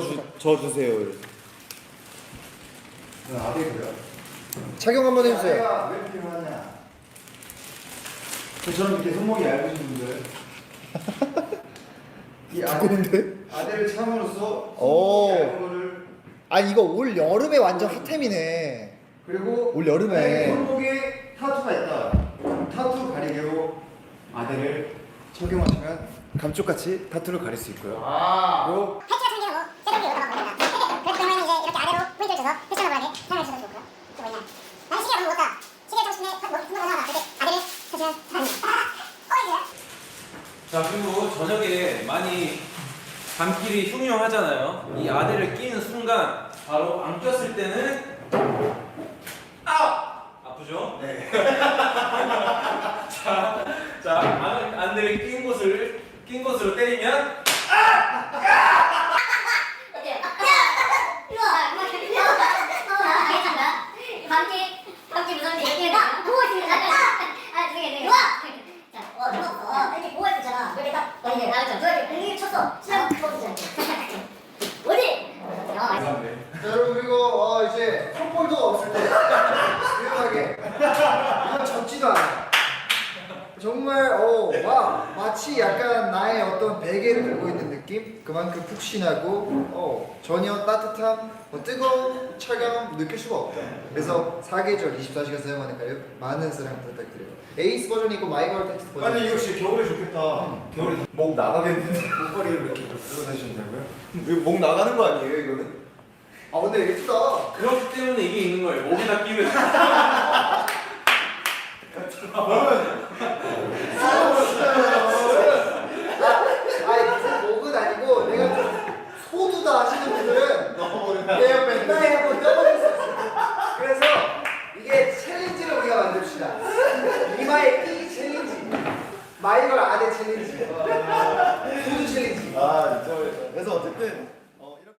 주, 저 주세요. 아들이고요. 착용 한번 해주세요. 왜 필요하냐? 저처럼 이렇게 손목이 얇으신 분들 이 아들, 아들을 참으로써 오. 손목이 얇은 거를 아 이거 올 여름에 완전 핫템이네. 그리고 올 여름에. 만약에 손목에 타투가 있다. 타투 가리개로 아들을 착용하시면 감쪽같이 타투를 가릴 수 있고요. 아. 그리고 자 그리고 저녁에 많이 밤길이 흉흉하잖아요. 이 아대를 끼는 순간 바로 안 꼈을 때는 아 아프죠? 네. 자, 자 안, 안대를 낀 곳을 낀 곳으로 때리면 어때요? 이거 이거 어 괜찮다. 밤길 밤길 무서운데 이렇게 나 보고 있습니다. 아 되게 되게. 자, 어 누웠어. 이렇게 보고 있었잖아. 이렇게 딱 이제. 너 이렇게 이렇게 쳤어. 시작 그거잖아. 어디? 아 자, 여러분 그리고 어, 이제 컵홀더가 없을 때 유용하게 이건 젖지도 않아. 정말 어, 와 마치 약간 나의 어떤 베개를 들고 있는 느낌 그만큼 푹신하고 어, 전혀 따뜻함 뭐 뜨거움 차가움 느낄 수가 없다 그래서 사계절 24시간 사용하는 가격 많은 사랑 부탁드려요 에이스 버전이 있고 마이걸 텍스트 버전 아니 이거 진짜 겨울에 좋겠다. 겨울에 목 나가겠는데 목걸이를 이렇게 들고 다니신다고요? 이거 목 나가는 거 아니에요 이거는? 아 근데 예쁘다 그렇기 때문에 이게 있는 거예요. 목에다 끼면 아니 무슨 목은 아니고 내가 좀 소두다 하시는 분들은 내가 맨날 있어요? 그래서 이게 챌린지를 우리가 만듭시다. 이마에 끼기 챌린지. 마이걸 아대 챌린지. 소두 챌린지. 아 진짜 그래서 어쨌든